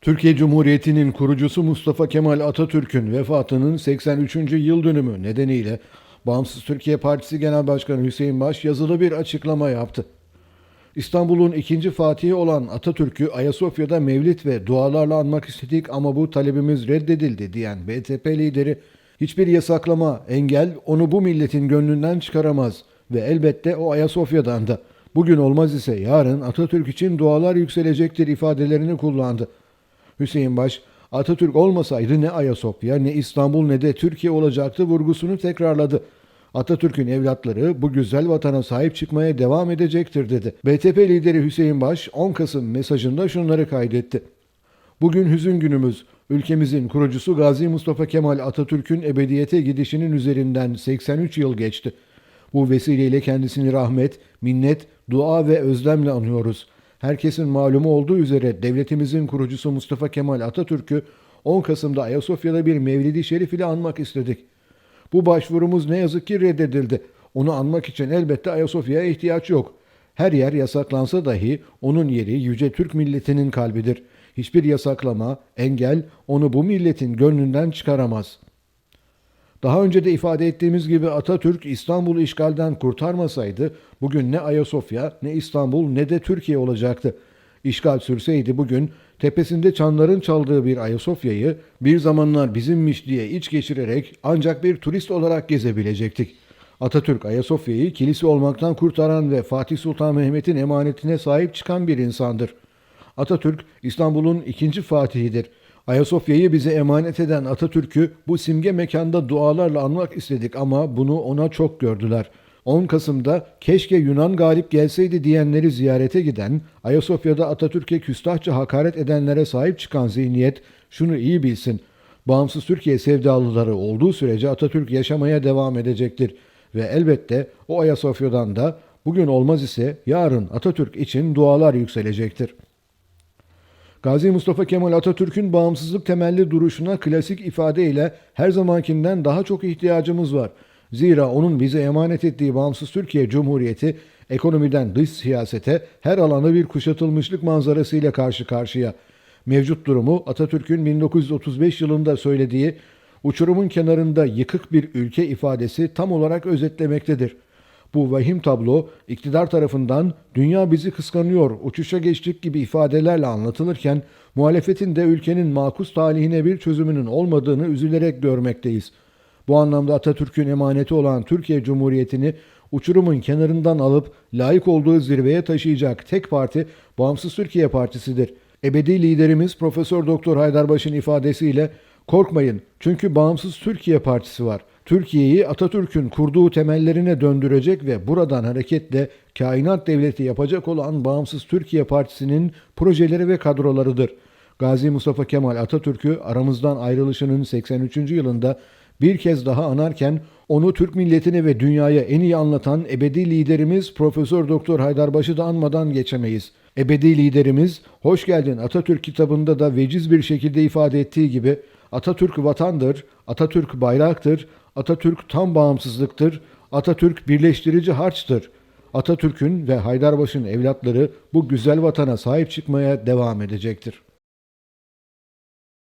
Türkiye Cumhuriyeti'nin kurucusu Mustafa Kemal Atatürk'ün vefatının 83. yıl dönümü nedeniyle Bağımsız Türkiye Partisi Genel Başkanı Hüseyin Baş yazılı bir açıklama yaptı. İstanbul'un ikinci fatihi olan Atatürk'ü Ayasofya'da mevlit ve dualarla anmak istedik ama bu talebimiz reddedildi diyen BTP lideri hiçbir yasaklama, engel onu bu milletin gönlünden çıkaramaz ve elbette o Ayasofya'dan da bugün olmaz ise yarın Atatürk için dualar yükselecektir ifadelerini kullandı. Hüseyin Baş, Atatürk olmasaydı ne Ayasofya ne İstanbul ne de Türkiye olacaktı vurgusunu tekrarladı. Atatürk'ün evlatları bu güzel vatana sahip çıkmaya devam edecektir dedi. BTP lideri Hüseyin Baş 10 Kasım mesajında şunları kaydetti. Bugün hüzün günümüz. Ülkemizin kurucusu Gazi Mustafa Kemal Atatürk'ün ebediyete gidişinin üzerinden 83 yıl geçti. Bu vesileyle kendisini rahmet, minnet, dua ve özlemle anıyoruz. Herkesin malumu olduğu üzere devletimizin kurucusu Mustafa Kemal Atatürk'ü 10 Kasım'da Ayasofya'da bir Mevlidi Şerif ile anmak istedik. Bu başvurumuz ne yazık ki reddedildi. Onu anmak için elbette Ayasofya'ya ihtiyaç yok. Her yer yasaklansa dahi onun yeri yüce Türk milletinin kalbidir. Hiçbir yasaklama, engel onu bu milletin gönlünden çıkaramaz. Daha önce de ifade ettiğimiz gibi Atatürk İstanbul'u işgalden kurtarmasaydı bugün ne Ayasofya ne İstanbul ne de Türkiye olacaktı. İşgal sürseydi bugün tepesinde çanların çaldığı bir Ayasofya'yı bir zamanlar bizimmiş diye iç geçirerek ancak bir turist olarak gezebilecektik. Atatürk Ayasofya'yı kilise olmaktan kurtaran ve Fatih Sultan Mehmet'in emanetine sahip çıkan bir insandır. Atatürk İstanbul'un ikinci fatihidir. Ayasofya'yı bize emanet eden Atatürk'ü bu simge mekanda dualarla anmak istedik ama bunu ona çok gördüler. 10 Kasım'da keşke Yunan galip gelseydi diyenleri ziyarete giden, Ayasofya'da Atatürk'e küstahça hakaret edenlere sahip çıkan zihniyet şunu iyi bilsin. Bağımsız Türkiye sevdalıları olduğu sürece Atatürk yaşamaya devam edecektir. Ve elbette o Ayasofya'dan da bugün olmaz ise yarın Atatürk için dualar yükselecektir. Gazi Mustafa Kemal Atatürk'ün bağımsızlık temelli duruşuna klasik ifadeyle her zamankinden daha çok ihtiyacımız var. Zira onun bize emanet ettiği bağımsız Türkiye Cumhuriyeti ekonomiden dış siyasete her alanda bir kuşatılmışlık manzarasıyla karşı karşıya. Mevcut durumu Atatürk'ün 1935 yılında söylediği uçurumun kenarında yıkık bir ülke ifadesi tam olarak özetlemektedir. Bu vahim tablo iktidar tarafından dünya bizi kıskanıyor, uçuşa geçtik gibi ifadelerle anlatılırken muhalefetin de ülkenin makus talihine bir çözümünün olmadığını üzülerek görmekteyiz. Bu anlamda Atatürk'ün emaneti olan Türkiye Cumhuriyeti'ni uçurumun kenarından alıp layık olduğu zirveye taşıyacak tek parti Bağımsız Türkiye Partisi'dir. Ebedi liderimiz Profesör Doktor Haydarbaş'ın ifadesiyle korkmayın çünkü Bağımsız Türkiye Partisi var. Türkiye'yi Atatürk'ün kurduğu temellerine döndürecek ve buradan hareketle kainat devleti yapacak olan Bağımsız Türkiye Partisi'nin projeleri ve kadrolarıdır. Gazi Mustafa Kemal Atatürk'ü aramızdan ayrılışının 83. yılında bir kez daha anarken onu Türk milletine ve dünyaya en iyi anlatan ebedi liderimiz Profesör Doktor Haydarbaş'ı da anmadan geçemeyiz. Ebedi liderimiz Hoş Geldin Atatürk kitabında da veciz bir şekilde ifade ettiği gibi Atatürk vatandır, Atatürk bayraktır, Atatürk tam bağımsızlıktır, Atatürk birleştirici harçtır. Atatürk'ün ve Haydarbaş'ın evlatları bu güzel vatana sahip çıkmaya devam edecektir.